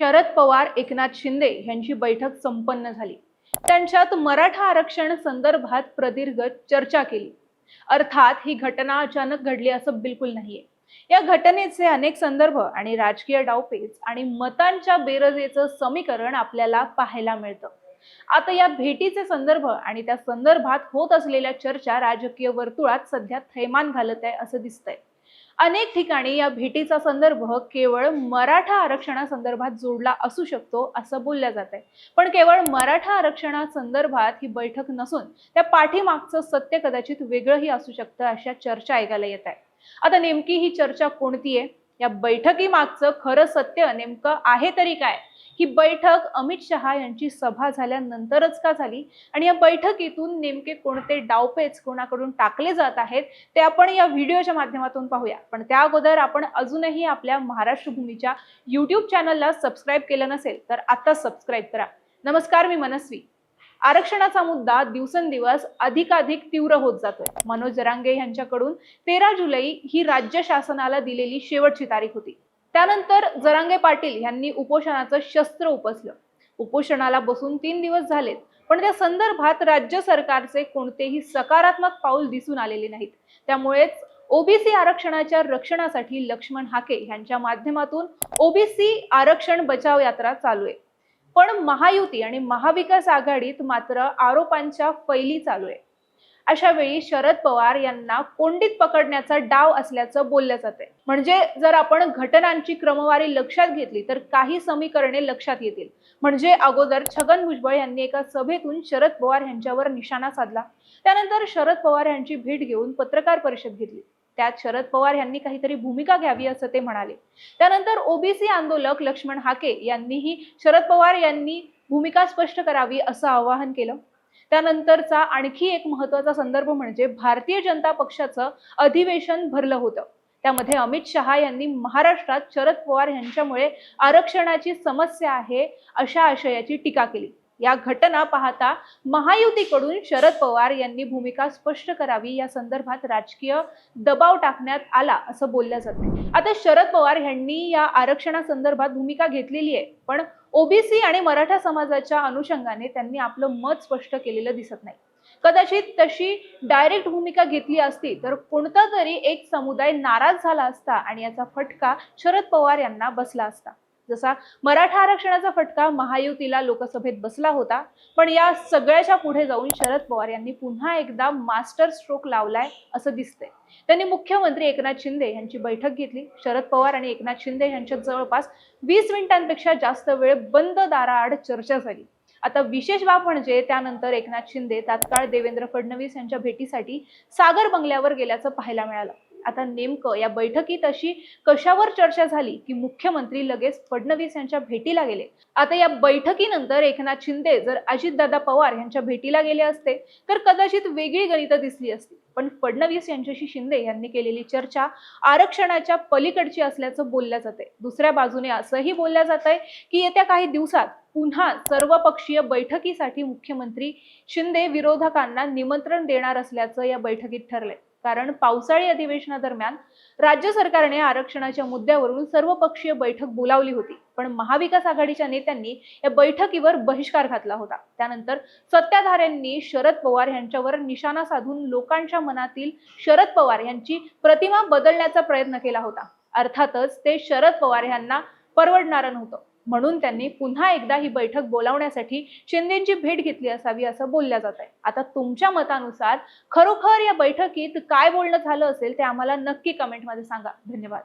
शरद पवार एकनाथ शिंदे यांची बैठक संपन्न झाली. त्यांच्यात मराठा आरक्षण संदर्भात प्रदीर्घ चर्चा केली. अर्थात ही घटना अचानक घडली असं बिलकुल नाहीये. या घटनेचे अनेक संदर्भ आणि राजकीय डावपेच आणि मतांच्या बेरजेचं समीकरण आपल्याला पाहायला मिळतं. आता या भेटीचे संदर्भ आणि त्या संदर्भात होत असलेल्या चर्चा राजकीय वर्तुळात सध्या थैमान घालत आहे असं दिसतंय. अनेक ठिकाणी या भेटीचा संदर्भ केवळ मराठा आरक्षणासंदर्भात जोडला असू शकतो असं बोललं जात आहे. पण केवळ मराठा आरक्षणासंदर्भात ही बैठक नसून त्या पाठीमागचं सत्य कदाचित वेगळंही असू शकतं अशा चर्चा ऐकायला येत आहे. आता नेमकी ही चर्चा कोणती आहे? या बैठकीमागचं खरं सत्य नेमकं आहे तरी काय? ही बैठक अमित शहा यांची सभा झाल्यानंतरच का झाली? आणि या बैठकीतून नेमके कोणते डावपेच कोणाकडून टाकले जात आहेत ते आपण या व्हिडिओच्या माध्यमातून पाहूया. पण त्या अगोदर आपण अजूनही आपल्या महाराष्ट्र भूमीच्या युट्यूब चॅनलला सबस्क्राईब केलं नसेल तर आता सबस्क्राईब करा. नमस्कार मी मनस्वी. आरक्षणाचा मुद्दा दिवसेंदिवस अधिकाधिक तीव्र होत जातोय. मनोज जरांगे यांच्याकडून तेरा जुलै ही राज्य शासनाला दिलेली शेवटची तारीख होती. त्यानंतर जरांगे पाटील यांनी उपोषणाचं शस्त्र उपसलं. उपोषणाला बसून तीन दिवस झालेत पण त्या संदर्भात राज्य सरकारचे कोणतेही सकारात्मक पाऊल दिसून आलेले नाहीत. त्यामुळेच ओबीसी आरक्षणाच्या रक्षणासाठी लक्ष्मण हाके यांच्या माध्यमातून ओबीसी आरक्षण बचाव यात्रा चालू आहे. पण महायुती आणि महाविकास आघाडीत मात्र आरोपांच्या फैली चालू आहे. अशा वेळी शरद पवार यांना कोंडीत पकडण्याचा डाव असल्याचं बोललं जाते म्हणजे जर आपण घटनांची क्रमवारी लक्षात घेतली तर काही समीकरणे लक्षात येतील. म्हणजे अगोदर छगन भुजबळ यांनी एका सभेतून शरद पवार यांच्यावर निशाणा साधला. त्यानंतर शरद पवार यांची भेट घेऊन पत्रकार परिषद घेतली. त्यात शरद पवार यांनी काहीतरी भूमिका घ्यावी असं ते म्हणाले. त्यानंतर ओबीसी आंदोलक लक्ष्मण हाके यांनीही शरद पवार यांनी भूमिका स्पष्ट करावी असं आवाहन केलं. त्यानंतरचा आणखी एक महत्त्वाचा संदर्भ म्हणजे भारतीय जनता पक्षाचं अधिवेशन भरलं होतं. त्यामध्ये अमित शहा यांनी महाराष्ट्रात शरद पवार यांच्यामुळे आरक्षणाची समस्या आहे अशा आशयाची टीका केली. या घटना पाहता महायुतीकडून शरद पवार यांनी भूमिका स्पष्ट करावी. या संदर्भात राजकीय दबाव टाकण्यात आला असं बोललं जाते आता शरद पवार यांनी या आरक्षणासंदर्भात भूमिका घेतलेली आहे. पण ओबीसी आणि मराठा समाजाच्या अनुषंगाने त्यांनी आपलं मत स्पष्ट केलेलं दिसत नाही. कदाचित तशी डायरेक्ट भूमिका घेतली असती तर कोणता तरी एक समुदाय नाराज झाला असता आणि याचा फटका शरद पवार यांना बसला असता. जसा मराठा आरक्षणाचा फटका महायुतीला लोकसभेत बसला होता पण या सगळ्याच्या पुढे जाऊन शरद पवार यांनी पुन्हा एकदा मास्टर स्ट्रोक लावलाय असं दिसतंय. त्यांनी मुख्यमंत्री एकनाथ शिंदे यांची बैठक घेतली. शरद पवार आणि एकनाथ शिंदे यांच्यात जवळपास वीस मिनिटांपेक्षा जास्त वेळ बंद दाराआड चर्चा झाली. आता विशेष बाब म्हणजे त्यानंतर एकनाथ शिंदे तात्काळ देवेंद्र फडणवीस यांच्या भेटीसाठी सागर बंगल्यावर गेल्याचं पाहायला मिळालं. आता नेमकं या बैठकीत अशी कशावर चर्चा झाली की मुख्यमंत्री लगेच फडणवीस यांच्या भेटीला गेले? आता या बैठकीनंतर एकनाथ शिंदे जर अजितदादा पवार यांच्या भेटीला गेले असते तर कदाचित वेगळी गणितं दिसली असती. पण फडणवीस यांच्याशी शिंदे यांनी केलेली चर्चा आरक्षणाच्या पलीकडची असल्याचं बोलल्या जाते. दुसऱ्या बाजूने असंही बोलल्या जात आहे की येत्या काही दिवसात पुन्हा सर्वपक्षीय बैठकीसाठी मुख्यमंत्री शिंदे विरोधकांना निमंत्रण देणार असल्याचं या बैठकीत ठरलंय. कारण पावसाळी अधिवेशनादरम्यान राज्य सरकारने आरक्षणाच्या मुद्द्यावरून सर्वपक्षीय बैठक बोलावली होती. पण महाविकास आघाडीच्या नेत्यांनी या बैठकीवर बहिष्कार घातला होता. त्यानंतर सत्ताधाऱ्यांनी शरद पवार यांच्यावर निशाणा साधून लोकांच्या मनातील शरद पवार यांची प्रतिमा बदलण्याचा प्रयत्न केला होता. अर्थातच ते शरद पवार यांना परवडणार नव्हतं. म्हणून त्यांनी पुन्हा एकदा ही बैठक बोलावण्यासाठी शिंदेची भेट घेतली असावी असं बोलल्या जात आहे. आता तुमच्या मतानुसार खरोखर या बैठकीत काय बोलणं झालं असेल ते आम्हाला नक्की कमेंटमध्ये सांगा. धन्यवाद.